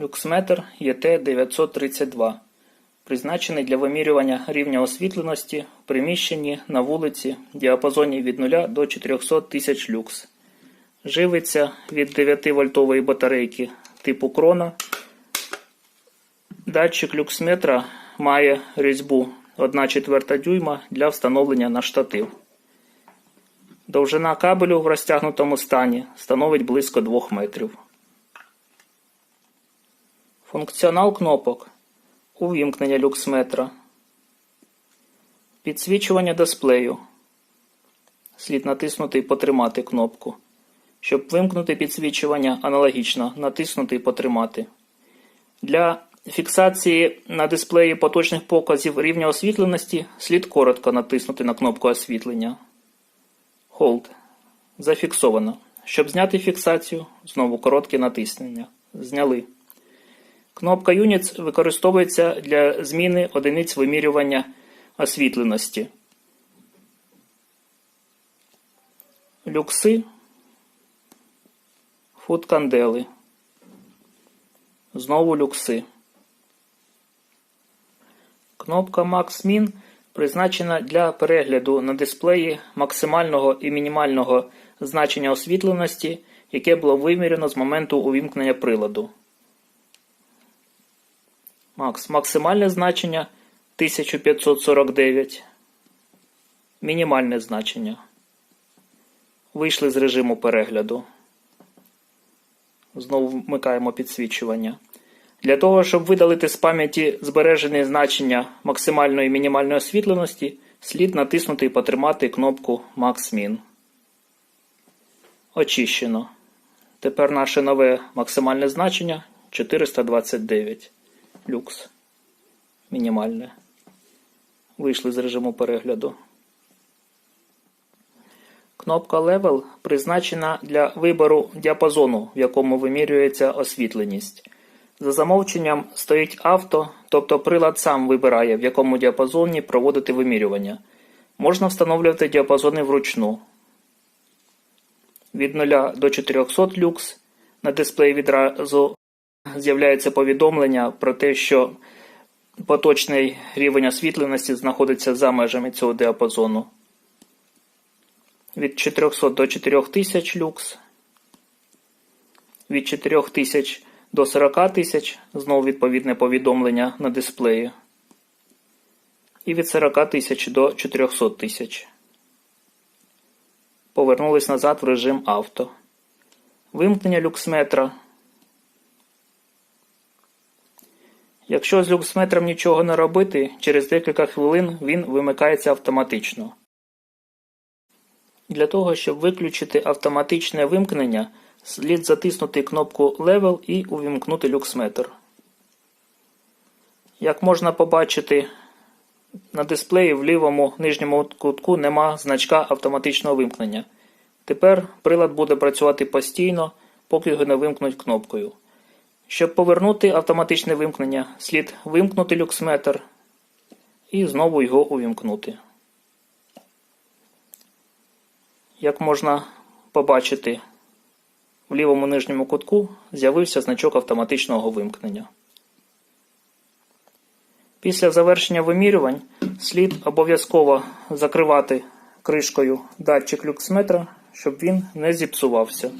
Люксметр ЄТ-932, призначений для вимірювання рівня освітленості в приміщенні на вулиці в діапазоні від 0 до 400 тисяч люкс. Живиться від 9-вольтової батарейки типу крона. Датчик люксметра має різьбу 1 четверта дюйма для встановлення на штатив. Довжина кабелю в розтягнутому стані становить близько 2 метрів. Функціонал кнопок. Увімкнення люксметра. Підсвічування дисплею. Слід натиснути і потримати кнопку. Щоб вимкнути підсвічування, аналогічно натиснути і потримати. Для фіксації на дисплеї поточних показів рівня освітленості слід коротко натиснути на кнопку освітлення. Hold. Зафіксовано. Щоб зняти фіксацію, знову коротке натиснення. Зняли. Кнопка Units використовується для зміни одиниць вимірювання освітленості. Люкси. Футкандели. Знову люкси. Кнопка Max Min призначена для перегляду на дисплеї максимального і мінімального значення освітленості, яке було вимірено з моменту увімкнення приладу. Макс. Максимальне значення 1549. Мінімальне значення. Вийшли з режиму перегляду. Знову вмикаємо підсвічування. Для того, щоб видалити з пам'яті збережені значення максимальної і мінімальної освітленості, слід натиснути і потримати кнопку Max Min. Очищено. Тепер наше нове максимальне значення 429 люкс. Мінімальне. Вийшли з режиму перегляду. Кнопка Level призначена для вибору діапазону, в якому вимірюється освітленість. За замовченням стоїть авто, тобто прилад сам вибирає, в якому діапазоні проводити вимірювання. Можна встановлювати діапазони вручну. Від 0 до 400 люкс на дисплеї відразу з'являється повідомлення про те, що поточний рівень освітленості знаходиться за межами цього діапазону. Від 400 до 4000 люкс. Від 4000 до 40 тисяч знову відповідне повідомлення на дисплеї. І від 40 тисяч до 400 тисяч. Повернулись назад в режим авто. Вимкнення люксметра. Якщо з люксметром нічого не робити, через декілька хвилин він вимикається автоматично. Для того, щоб виключити автоматичне вимкнення, слід затиснути кнопку Level і увімкнути люксметр. Як можна побачити, на дисплеї в лівому нижньому кутку нема значка автоматичного вимкнення. Тепер прилад буде працювати постійно, поки його не вимкнуть кнопкою. Щоб повернути автоматичне вимкнення, слід вимкнути люксметр і знову його увімкнути. Як можна побачити, в лівому нижньому кутку з'явився значок автоматичного вимкнення. Після завершення вимірювань слід обов'язково закривати кришкою датчик люксметра, щоб він не зіпсувався.